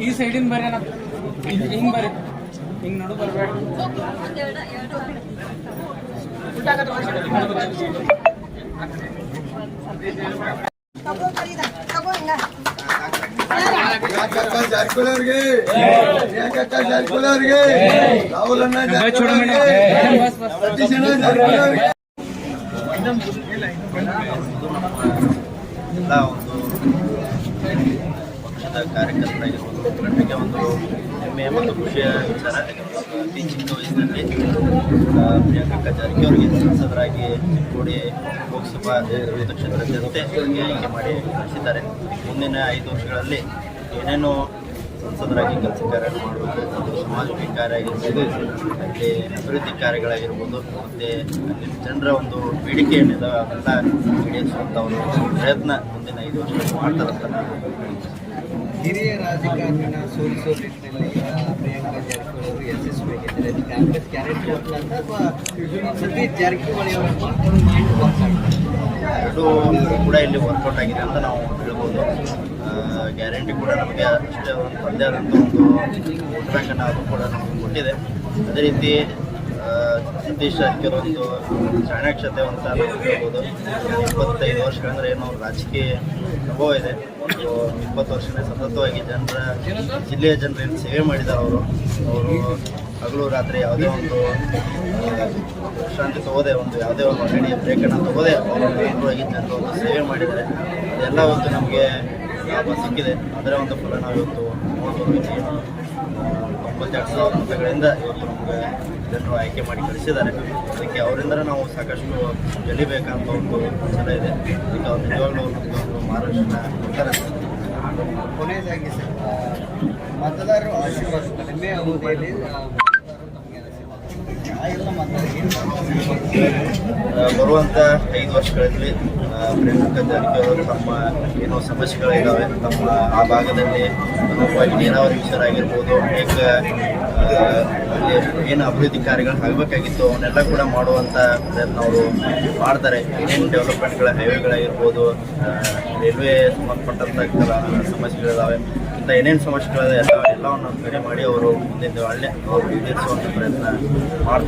ಈ ಸೈಡಿನ ಬರ್ರಿ ಅಣ್ಣ ಹಿಂಗ್ ಹಿಂಗ್ ಬರ್ರಿ ಹಿಂಗ್ ನಡು ಬರ್ಬೇಡ ಜಾರಕಿಹೊಳಿ ಜಾರಕಿಹೊಳಿಗೆ ಪ್ರಿಯಾಂಕಕ್ಕ ಜಾರಕಿಹೊಳಿಗೆ ರಾಹುಲ್ ಅಣ್ಣ ಎಲ್ಲ ಒಂದು ಪಕ್ಷದ ಕಾರ್ಯಕರ್ತರಾಗಿರ್ಬೋದು ನನಗೆ ಒಂದು ಹೆಮ್ಮೆ ಮತ್ತು ಖುಷಿಯ ವಿಚಾರ ಅತಿ ಚಿಕ್ಕ ವಯಸ್ಸಿನಲ್ಲಿ ಪ್ರಿಯಾಂಕಕ್ಕ ಜಾರಕಿಹೊಳಿಗೆ ಸಂಸದರಾಗಿ ಚಿಕ್ಕೋಡಿ ಲೋಕಸಭಾ ಕ್ಷೇತ್ರದಂತೆ ಆಯ್ಕೆ ಮಾಡಿ ಕಳಿಸಿದ್ದಾರೆ ಮುಂದಿನ ಐದು ವರ್ಷಗಳಲ್ಲಿ ಏನೇನು ಸಂಸದರಾಗಿ ಕೆಲಸ ಕಾರ್ಯ ಮಾಡಬೇಕು ಸಮಾಜ ಕಾರ್ಯ ಆಗಿರ್ಬೋದು ಮತ್ತು ಅಭಿವೃದ್ಧಿ ಕಾರ್ಯಗಳಾಗಿರ್ಬೋದು, ಮತ್ತು ಅಲ್ಲಿ ಜನರ ಒಂದು ಬೇಡಿಕೆ ಏನಿದೆ ಅದೆಲ್ಲ ಈಡೇರಿಸುವಂಥ ಒಂದು ಪ್ರಯತ್ನ ಮುಂದಿನ ಐದು ವರ್ಷ ಮಾಡ್ತಾರಂತ ನಾನು ಹಿರಿಯ ರಾಜಕಾರಣಿನ ಸೋಲಿಸೋ ಜಾರಕಿಹೊಳಿ ಮೈಂಡ್ ಎರಡೂ ಕೂಡ ಇಲ್ಲಿ ವರ್ಕೌಟ್ ಆಗಿದೆ ಅಂತ ನಾವು ಹೇಳ್ಬೋದು. ಗ್ಯಾರಂಟಿ ಕೂಡ ನಮಗೆ ಅಷ್ಟೇ ಒಂದು ತಂದೆ ಒಂದು ಅದು ಕೂಡ ನಮಗೆ ಕೊಟ್ಟಿದೆ. ಅದೇ ರೀತಿ ಸತೀಶ್ ಆಗಿರೋದು ಚಾಣಾಕ್ಷತೆ ಅಂತ ಹೇಳ್ಬೋದು. ಇಪ್ಪತ್ತೈದು ವರ್ಷಗಳಂದ್ರೆ ಏನು ರಾಜಕೀಯ ಅನುಭವ ಇದೆ. ಒಂದು ಇಪ್ಪತ್ತು ವರ್ಷನೇ ಸತತವಾಗಿ ಜನರ ಜಿಲ್ಲೆಯ ಜನರೇನು ಸೇವೆ ಮಾಡಿದ್ದಾರೆ ಅವರು. ಅವರು ಹಗಲು ರಾತ್ರಿ ಯಾವುದೇ ಒಂದು ವಿಶ್ರಾಂತಿ ತಗೋದೆ, ಒಂದು ಯಾವುದೇ ಒಂದು ಅಂಗಡಿಯ ಬ್ರೇಕನ್ನು ತಗೋದೆ, ಅವರು ಜನರು ಒಂದು ಸೇವೆ ಮಾಡಿದ್ದಾರೆ. ಅದೆಲ್ಲ ಒಂದು ನಮಗೆ ಲಾಭ ಸಿಕ್ಕಿದೆ ಅದರ ಒಂದು ಫಲ ನಾವು ಇವತ್ತು ತೊಂಬತ್ತೆರಡು ಸಾವಿರ ಮತಗಳಿಂದ ಇವತ್ತು ನಮಗೆ ಜನರು ಆಯ್ಕೆ ಮಾಡಿ ಕಳಿಸಿದ್ದಾರೆ. ಅದಕ್ಕೆ ಅವರಿಂದ ನಾವು ಸಾಕಷ್ಟು ಗೆಲ್ಲಬೇಕಂತ ಒಂದು ಸಲ ಇದೆ. ಅದಕ್ಕೆ ಅವ್ರು ನಿಜವಾಗ್ಲೂ ಒಂದು ಮಾರ್ಗದರ್ಶನ ಕೊಡ್ತಾರೆ. ಕೊನೆಯದಾಗಿ ಸರ್ ಮತದಾರರು ಆಶೀರ್ವಾದ ಕಡಿಮೆ ಅವಧಿಯಲ್ಲಿ ಮತದಾರರು ತಮಗೆ ಆಶೀರ್ವಾದ ಎಲ್ಲ ಆ, ಬರುವಂಥ ಐದು ವರ್ಷಗಳಲ್ಲಿ ಜಾರಕಿಹೊಳಿ ಅವರು ತಮ್ಮ ಏನೋ ಸಮಸ್ಯೆಗಳಿದ್ದಾವೆ ತಮ್ಮ ಆ ಭಾಗದಲ್ಲಿ ನೀರಾವರಿ ವಿಚಾರ ಆಗಿರ್ಬೋದು ಅನೇಕ ಅಲ್ಲಿ ಏನು ಅಭಿವೃದ್ಧಿ ಕಾರ್ಯಗಳು ಆಗಬೇಕಾಗಿತ್ತು, ಅವನ್ನೆಲ್ಲ ಕೂಡ ಮಾಡುವಂಥ ಪ್ರಯತ್ನ ಅವರು ಮಾಡ್ತಾರೆ. ಏನೇನು ಡೆವಲಪ್ಮೆಂಟ್ಗಳ ಹೈವೇಗಳಾಗಿರ್ಬೋದು ರೈಲ್ವೆ ಸಂಬಂಧಪಟ್ಟಂಥ ಸಮಸ್ಯೆಗಳಿದ್ದಾವೆ ಇಂಥ ಏನೇನು ಸಮಸ್ಯೆಗಳಿದೆ ಎಲ್ಲ ಎಲ್ಲವನ್ನು ಕಡಿಮೆ ಮಾಡಿ ಅವರು ಮುಂದಿನ ಒಳ್ಳೆ ಅವರು ಈಡೇರಿಸುವಂಥ ಪ್ರಯತ್ನ ಮಾಡ್ತಾರೆ.